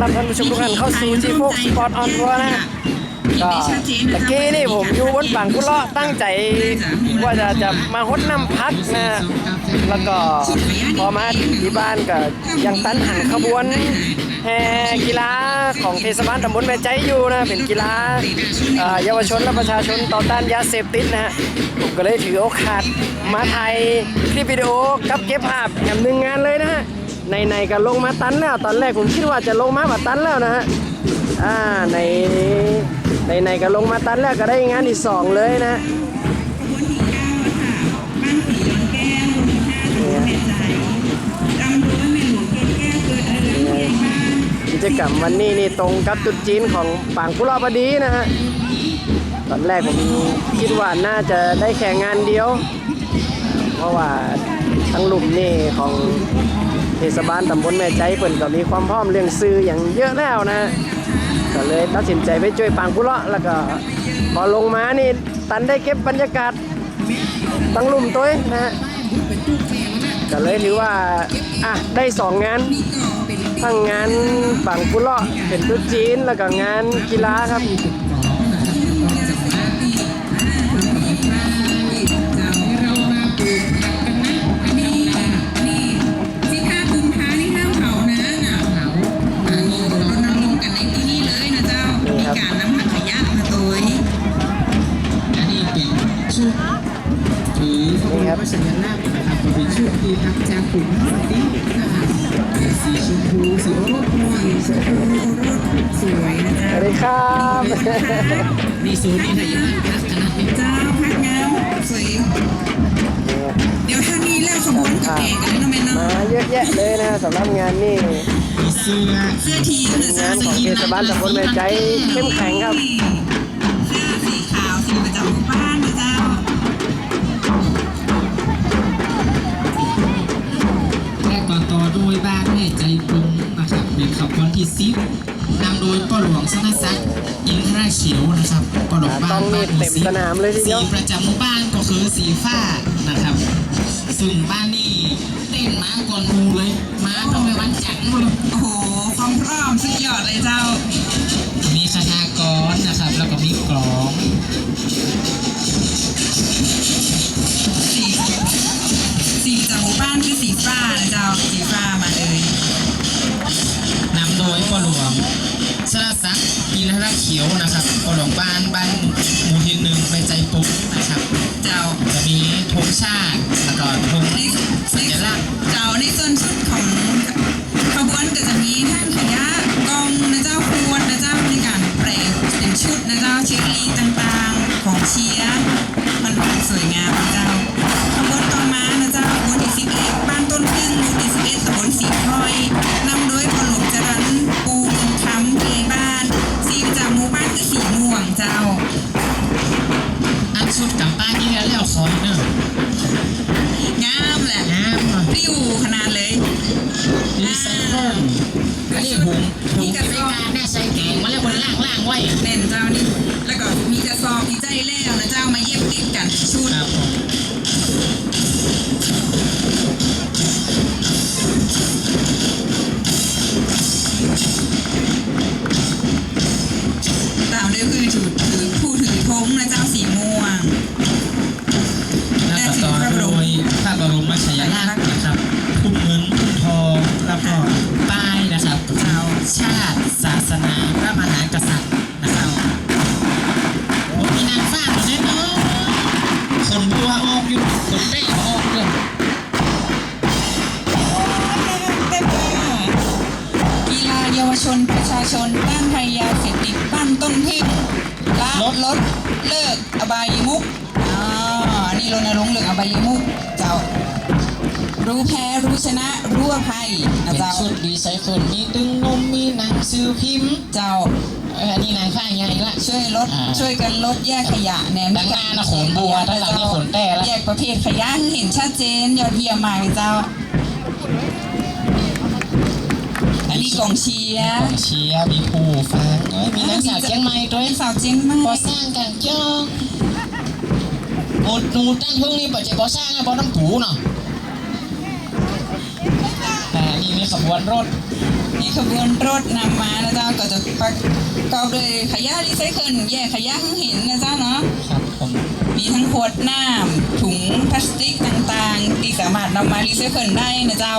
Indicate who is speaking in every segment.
Speaker 1: ขอต้อนรับท่านผู้ชมทุกท่านเข้าสู่จีโฟกสปอร์ตออนทัวร์นะฮะก็ตะกี้นี่ผมอยู่บนฝั่งกุเลาะตั้งใจว่าจะจะมาฮดน้ำพักนะฮะแล้วก็พอมาถึงที่บ้านก็ยังตันหันขบวนแห่กีฬาของเทศบาลตำบลแม่ใจอยู่นะเป็นกีฬาเอ่อเยาวชนและประชาชนต่อต้านยาเสพติดนะฮะผมก็เลยถือโอกาสมาถ่ายคลิปวิดีโอกับเก็บภาพแถมหนึ่งงานเลยนะฮะ ในในก็ลงมาตันแล้ว ตอนแรกผมคิดว่าจะลงมาแบตันแล้วนะฮะอ่าในในในก็ลงมาตันแล้วก็ได้งานที่สองเลยนะฮะกิจกรรมวันนี้นี่ตรงกับจุดจีนของปางกุลาบดีนะฮะตอนแรกผมคิดว่าน่าจะได้แข่งงานเดียว เพราะว่าทั้งหลุมนี่ของ เทศบาลตำบลแม่ใจเปิ่นก็มีความพร้อมเรื่องซื้ออย่างเยอะแล้วนะก็เลยตัดสินใจไปช่วยปางกุเลาะแล้วก็พอลงมานี่ตันได้เก็บบรรยากาศตั้งลุ่มตัวนะฮะก็เลยถือว่าอะได้สองงานทั้งงานปังกุเลาะเป็นตุ๊จีนแล้วก็งานกีฬาครับ
Speaker 2: ครั
Speaker 3: บมีศูนย์นี่ถ้าอย่างนั้นพักคณะเป็น
Speaker 2: เจ้าพักงามสวยเดี๋ยวท่านนี้เริ่มขบวนกับแกกันแล้วนะแม่เนาะ
Speaker 1: มาเยอะแยะเลยนะสำหรับงานนี่
Speaker 3: มีเสื้อ
Speaker 2: เสื้อทีมหรือเสื้
Speaker 1: งา
Speaker 2: อน
Speaker 1: ของเทศบาลตำบลแม่ใจเข้มแข็งครับ
Speaker 2: เสื้อสีขาวสีประจำหมู่บ้านนะเจ้า
Speaker 3: และก่อนต่อโดยบ้านแม่ใจปรุง นะครับเป็นขบวนที่ซิปนำโดยพ่อหลวงสนศักดิ์อินทราเฉียวนะครับพ่อหลวงบ้า
Speaker 1: ต้
Speaker 3: น
Speaker 1: องมี
Speaker 3: บ้านหมู่
Speaker 1: เต็ม
Speaker 3: ซิป
Speaker 1: สนามเลยทีเดี
Speaker 3: สี
Speaker 1: ยว
Speaker 3: ประจำหมู่บ้านก็คือสีฟ้านะครับ ซึ่งบ้านนี่เต้นมาก่อนหมูเลยมาตั้งแต่วันจันทร์เลย
Speaker 2: โอ้โหความพร้อมสุดยอดเลยเจ้า
Speaker 3: มีคณากรนะครับ แล้วก็มีกลอง
Speaker 2: สีสีจากหมู่บ้านคือสีฟ้านะเจ้าสีฟ้า
Speaker 3: ศักดิ์อินทราเขียวนะครับพ่อหลงบ้านบ้านหมู่ที่หนึ่งไปใจปุ๊บนะครับ
Speaker 2: เจ้า
Speaker 3: จะมีธงชาติแล้วก็ธง
Speaker 2: ใน
Speaker 3: สัญลักษณ์
Speaker 2: เจ้าในส่วนชุดของขบวนก็จะมีท่านขยะกองนะเจ้าควรนะเจ้าในการแปลงเป็นชุดนะเจ้าเชอรี่ต่างๆ ของเชียร์มันเป็นสวยงามนะ อันนี้หุงหุงเป็
Speaker 3: น
Speaker 2: งาน
Speaker 3: แน่ใส่แกงมาแล้วคนล่างล่างๆไว้
Speaker 2: เล่นเจ้านี่แล้วก็มีกระสอบมีใจแล้วนะเจ้ามาเย็บติดกันชุด
Speaker 3: ชาติ ศาสนาพระมหากษัตริย์นะครับโอ้มีนางฟ้าตัวนี้เนาะคนบัวออกอยู่คนได้ออกเลย
Speaker 2: เยกีฬาเยาวชนประชาชนต้านภัยยาเสพติดบ้านต้นพึ่งละลดลดเลิกอบายมุกอ่านี่รณรงค์เลิกอบายมุกเจ้า รู้แพ้รู้ชนะรู้อภัยนะ
Speaker 3: เป็น
Speaker 2: เจ้า
Speaker 3: ชุดดีไซเคิลมีดึงนมมีหนังสือพิมพ์
Speaker 2: เจ้า
Speaker 3: เอออันนี้นางฟ้าใหญ่ละ
Speaker 2: ช่วยลด
Speaker 3: อ่า
Speaker 2: ช่วยกันลดแยกขยะแหนม
Speaker 3: ด้านหน้าน่ะขนบัวด้านหลังนี่ขนแต้ละ
Speaker 2: แยกประเภทขยะคือเห็นชัดเจนยอดเยี่ยมมากเลยเจ้า อันนี้กองเชียร์
Speaker 3: กองเชียร์มีผู้ฟังเอ้ยมีนางสาวเชียงใหม่ด้วย
Speaker 2: เป็นสาวเจียงใหม่
Speaker 3: ก่อสร้างกันเจ้าโอ้หนูตั้งพึ่งนี่ปัจจัยก่อสร้างอะเพราะน้ำผูเนาะ ที่มีขบวนรถ
Speaker 2: มีขบวนรถนำมานะเจ้าก็จะประกอบด้วยขยะรีไซเคิลแยกขยะให้เห็นนะเจ้าเนาะ
Speaker 3: ครับผม
Speaker 2: มีทั้งขวดน้ำถุงพลาสติกต่างๆ ที่สามารถนำมารีไซเคิลได้นะเจ้า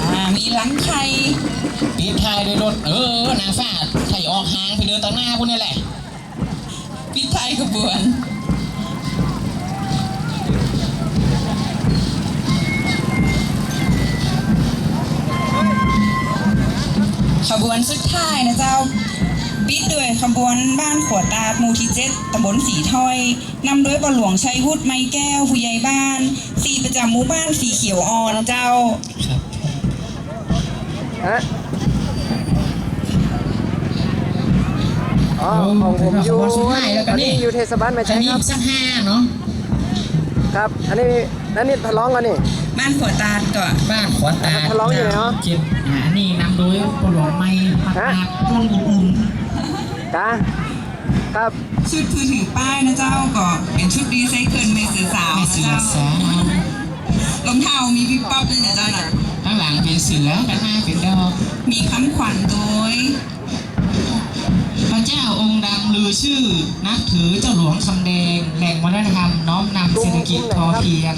Speaker 2: อ่ามีหลังไข่
Speaker 3: ปีทายด้วยรถเออนางฟ้าไถออกหางไปเดินต่างหน้าพวกนี้แหละ
Speaker 2: พิไทยขบวน ขบวนสุดท้ายนะเจ้าปิดด้วยขบวนบ้านขวดตาดหมูที่เจ็ดตำบลสีถ้อยนำโดยบอหลวงชัยวุฒิไม้แก้วผู้ใหญ่บ้านสีประจำหมู่บ้านสีเขียวอ่อนเจ้า
Speaker 3: ครับ
Speaker 1: ฮะอ๋อของผมอยู่
Speaker 3: สุดท้ายแล้วกั
Speaker 1: อั
Speaker 3: น
Speaker 1: น
Speaker 3: นี่
Speaker 1: นี้อยู่เทศบาลไม่
Speaker 3: จะ
Speaker 1: ใช่
Speaker 3: มี
Speaker 1: ครับ
Speaker 3: สักห้าเนาะ
Speaker 1: ครับ อันนี้อันนี้ทะเลาะกันนี่
Speaker 2: บ้านขวดตาดก่อน
Speaker 3: บ้านขวัญตา
Speaker 1: ทะเลาะอยู่ไหนเนาะ
Speaker 3: เจ็บอ่าอันนี้นำโดยปลวงไม้ผักกาดต้นอุ่น
Speaker 1: กะครับ
Speaker 2: ชุดถือถือป้ายนะเจ้าก็เป็นชุดรีไซเคิลไม่สื่อสา
Speaker 3: ๆ
Speaker 2: ว
Speaker 3: ให้
Speaker 2: นะ
Speaker 3: เสือ
Speaker 2: เจ้า
Speaker 3: สาว
Speaker 2: รองเท้ามีวิบปั๊บด้วยนะเจ้าน่ะ
Speaker 3: ข้างหลังเป็นเสือข้างหน้าเป็นดอก
Speaker 2: มีคำขวัญโดย
Speaker 3: พระเจ้าองค์ดำลือชื่อ นับถือเจ้าหลวงคำแดงแหล่งวัฒนธรรมน้อมนำเศรษฐกิจพอเพียง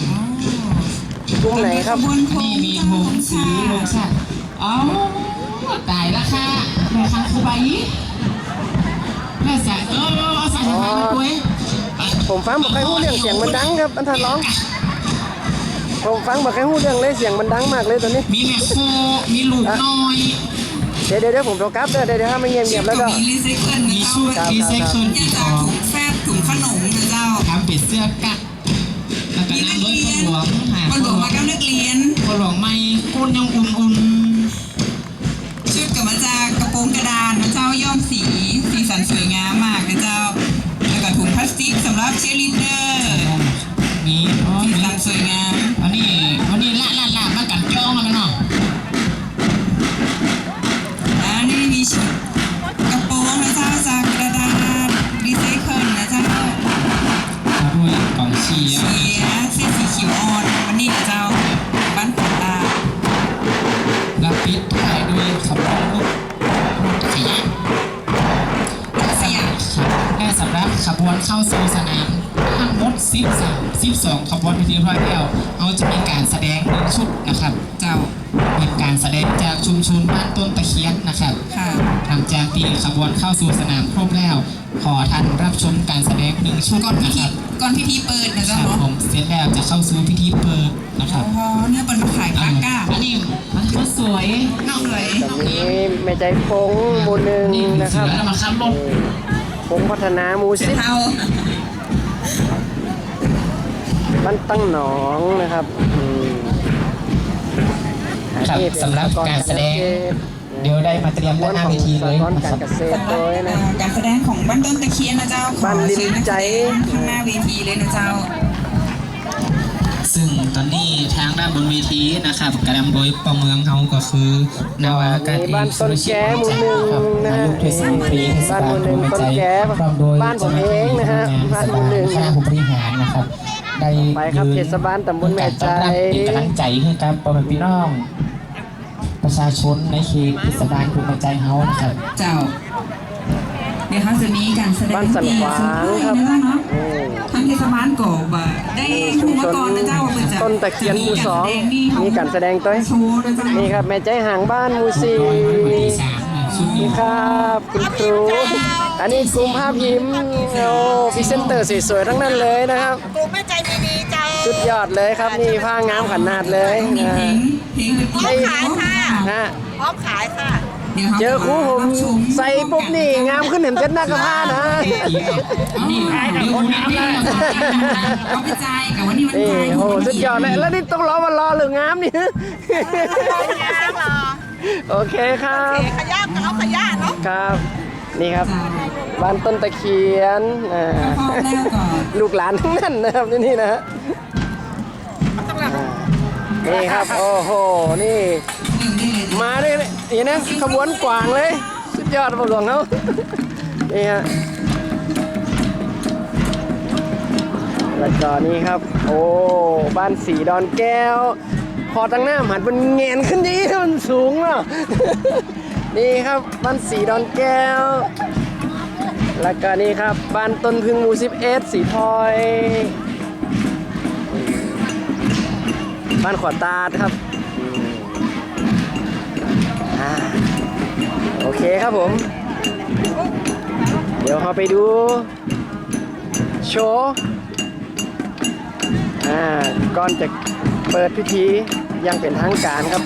Speaker 1: กลุ่มไหนครับ
Speaker 2: ขบวนโค
Speaker 3: นี่
Speaker 2: ม
Speaker 3: มีโฮงสีโฮงสัตว์เอ้าตายแล้วค่ะแม่คังคูใบแม่สายเออเอาสายทางมาคุย
Speaker 1: ผมฟังบอกใครหู้เรื่องเสียงมันดังครับอันทันร้อง ผมฟังบอกใครหู้เรื่องเลยเสียงมันดังมากเลยตอนนี้
Speaker 3: มีแม่โคมีลูกน้อย
Speaker 1: เดี๋ยวเดี๋ยวเดี๋ยวผมโทรกลับเดี๋ยวเดี๋ยวเดี๋ยวถ้าไม่เงียบเงียบๆแล้วก็
Speaker 2: มีรีไซเคิลนะ
Speaker 3: มี
Speaker 2: เจ้า
Speaker 3: ชุดรีไซเคิล
Speaker 2: ยั
Speaker 3: อี
Speaker 2: ง
Speaker 3: ก
Speaker 2: จะ
Speaker 3: อ๋อ
Speaker 2: ถุงแฟบถุงขนมนะเจ้า
Speaker 3: ทำเป็ดเสื้อกั๊ก แล้วก็น้ำรถพ่อหลวงหา
Speaker 2: บอหลวงมากับนักเรียน
Speaker 3: พ่อหลวงไม่ก้นยังอุ่น
Speaker 2: ชุดกับมาจากกระโปรงกระดานนะเจ้าย้อมสีสีสันสวยงามมากนะเจ้าแล้วก็ถุงพลาสติกสำหรับเชยร์ลีดเดอร์
Speaker 3: ๆมีอ๋อ
Speaker 2: สี
Speaker 3: มี
Speaker 2: สันสวยงาม
Speaker 3: อันนี้อันนี้ละละละมากันจ้องแล้วไหมเนาะ
Speaker 2: อันนี้มีชุดกระโปรงนะเจ้าจากกระดาษรีไซเคิลนะเจ้า
Speaker 3: ม
Speaker 2: ขียวอ่อน วันนี้เจ้าบ้านขวดตา
Speaker 3: และปิดถ่ายด้วยขบวนรถขยะ
Speaker 2: สยาม
Speaker 3: ครับและสำหรับขบวนเข้าสู่สนามทั้งหมด13 12ขบวนพิธีร้อยแล้วเขาจะมีการแสดงหนึ่งชุดนะครับ
Speaker 2: เจ้า
Speaker 3: เป็นการแสดงจากชุมชนบ้านต้นตะเคียนนะครับ
Speaker 2: ค่ะ
Speaker 3: หลังจากที่ขบวนเข้าสู่สนามครบแล้ว ขอท่านรับชมการแสดงหนึ่งชุด
Speaker 2: ก่อนพิ
Speaker 3: นะ
Speaker 2: ธี
Speaker 3: ครับ
Speaker 2: ก่อนพิธีเปิดนะ
Speaker 3: ค
Speaker 2: เจ้า
Speaker 3: รับ
Speaker 2: เนาะ
Speaker 3: ผมเสร็จแล้วจะเข้าสู่พิธีเปิดนะครับ
Speaker 2: อ๋อเนี่ยเป็นมาขายปากก้า
Speaker 3: อันนี้มันก็สวย
Speaker 2: นอกเลย
Speaker 1: ตอนนี้แม่ใจฟงหมู่หนึ่ง
Speaker 3: นี่
Speaker 1: นะค
Speaker 3: เสื
Speaker 1: รับ
Speaker 3: อแล้วมาขับรถ
Speaker 1: ฟงพัฒนาหมู่
Speaker 2: เสื
Speaker 1: สิ
Speaker 2: อบเทา
Speaker 1: บ้านตั้งหนองนะครับอืม
Speaker 3: ครับ
Speaker 1: อันนี้เป็น
Speaker 3: สำหรับการแสดง
Speaker 1: เกษตร
Speaker 3: เดี๋ยวได้มาเตรียมด้านหน้าเวทีเลย
Speaker 1: สากร
Speaker 3: นะ
Speaker 1: การ
Speaker 3: ครับ
Speaker 1: เกษตรโดยนะ
Speaker 2: การแสดงของบ้านต้นตะเคียนนะเจ้าขอ
Speaker 1: บ้านลิ้น
Speaker 2: เชิญนัก
Speaker 1: ใจ
Speaker 2: แสดงข้างหน้าเวทีเลยนะเจ้า
Speaker 3: ซึ่งตอนนี้ทางด้านบนเวทีนะครับกระนำโดยประเมืองเขาก็คือนาวากาศ
Speaker 1: มี
Speaker 3: เอก
Speaker 1: บ้านต้นแก้หมู่หนึ่งนะฮะ
Speaker 3: นายกเทศมนตรีเทศ
Speaker 1: บ้าน
Speaker 3: บา
Speaker 1: หมู่
Speaker 3: ล
Speaker 1: หนึ่ง
Speaker 3: ภูมิใจ
Speaker 1: ต้นแก้
Speaker 3: พร้อมโดย
Speaker 1: บ้านผมเองนะฮะ
Speaker 3: เจ้าหน้าที่
Speaker 1: บ้านหมู่หนึ่ง
Speaker 3: คณะผู้บริหารนะครับได้
Speaker 1: ไปครับ
Speaker 3: ยืน
Speaker 1: เทศบาลตำบลแม่ใจ
Speaker 3: การต้อนรับเป็นกำลังใจให้กับพ่อแม่พี่น้อง ประชาชนในเขตเทศบาลภูมิใจเฮานะครับ
Speaker 2: เจ้า เดี๋ยวเขาจะมีการแสดง
Speaker 1: บ้านสันขวางครับ
Speaker 2: นะเจ้าเนาะ
Speaker 1: อืม
Speaker 2: ทางเทศบาลก็บ่ได้ทูมาก่อนนะเจ้าว่าเพิ่นจะ
Speaker 1: ต้นตะเคียนหมู่สองมีการแสดงตัว
Speaker 2: โชว์นะเจ้า
Speaker 1: นี่ครับแม่ใจห่างบ้านหมูซี
Speaker 3: วันที่สามเนี่ยชุดนี้
Speaker 1: นี่ครับคุณครูอันนี้กลุ่มภาพยิ้มโอ้พรีเซนเตอร์สวยๆทั้งนั้นเลยนะครับ
Speaker 4: กลุ่มแม่ใจดีๆเจ้า
Speaker 1: สุดยอดเลยครับนี่ผ้างามขนาดเลย
Speaker 2: มี
Speaker 1: นะ
Speaker 2: เพลงเพลง
Speaker 4: พร้อมขายค่ะ
Speaker 1: ฮะ
Speaker 4: พร้อมขายค่ะ
Speaker 2: ดี๋ยวขา
Speaker 1: เจอครูผมใส่ปุ๊บนี่งามขึ้นเห็นเจ็ดหน้ากระพร้านะ
Speaker 3: นี่เดี๋ยวคุณน้ำเลย
Speaker 2: เอาไปจ่ายกับวันนี้วัน
Speaker 1: นี่
Speaker 2: จ่าย
Speaker 1: โหสุดยอดเลยแล้วนี่ต้องรอวันรอหรืองามนี่
Speaker 4: ขยะเหรอ
Speaker 1: โอเคครับ
Speaker 4: เขขยะก็เอาขยะเนาะ
Speaker 1: ครับนี่ครับบ้านต้นตะเคียนอ่า
Speaker 2: พร้อมแล้วก่อน
Speaker 1: ลูกหลานทั้งนั้นนะครับที่นี่นะฮะ นี่ครับ โอ้โห นี่
Speaker 2: หนึ่งได้เลย
Speaker 1: มาเลยนี่นะขบวนกวางเลย สุดยอดพ่อหลวงเขานี่ฮะแล้วก็นี่ครับ โอ้ บ้านสีดอนแก้ว พอตั้งหน้าหันมันเงนขึ้นยี่มันสูงเนาะนี่ครับ บ้านสีดอนแก้ว แล้วก็นี่ครับ บ้านต้นพึ่งหมูสิบเอ็ดสีทอย บ้านขวาตาดครับอโอเคครับผม เดี๋ยวเราไปดู โชว์ก่อนจะเปิดพิธียังเป็นทางการครับ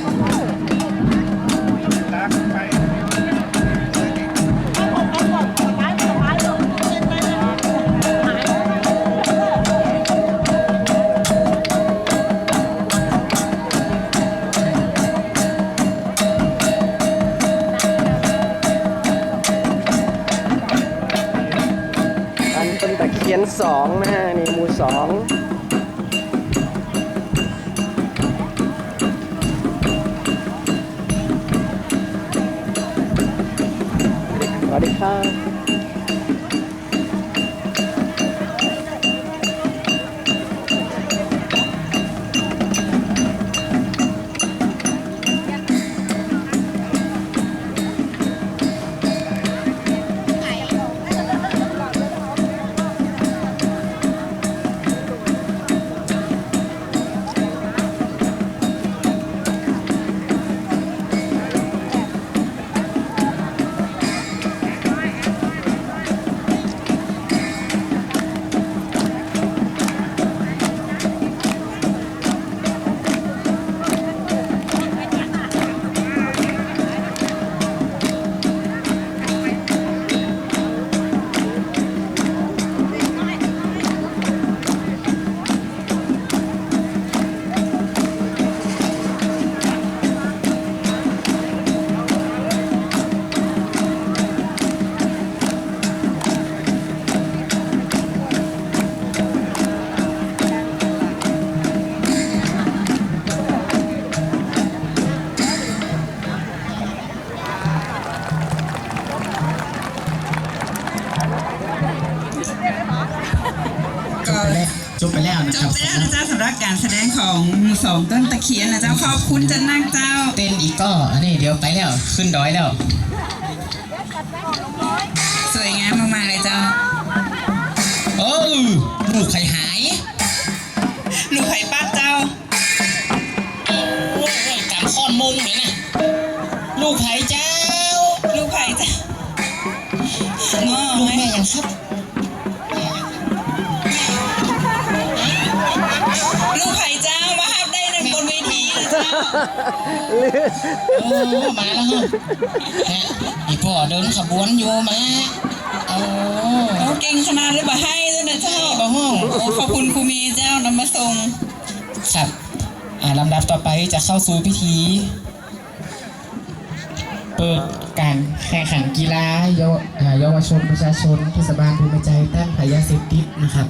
Speaker 1: ยนสองนะฮะนี่หมูสองสวัสดีครับ
Speaker 2: การแสดงของหมู่สองต้นตะเคียนนะเจ้าขอบคุณจันนักเจ้า
Speaker 3: เต้นอีกก็อันนี้เดี๋ยวไปแล้ว ขึ้นดอยแล้ว
Speaker 2: สวยงาม
Speaker 3: โอ้มาแล้วฮะฮะอีพ่อเดินขบวนอยู่มาโอ้
Speaker 2: โอ้เก่งขนาดเลยบ่ให้ด้วยนะเจ้า
Speaker 3: บ่ห้อง
Speaker 2: โอ้ขอบคุณครูเมย์เจ้านำมาส่ง
Speaker 3: ครับ อ่าลำดับต่อไปจะเข้าสู่พิธี เปิดการแข่งขันกีฬาเยาวอ่าเยาวชนประชาชนเทศบาลภูมิใจแต้มพยาเสพติดนะครับ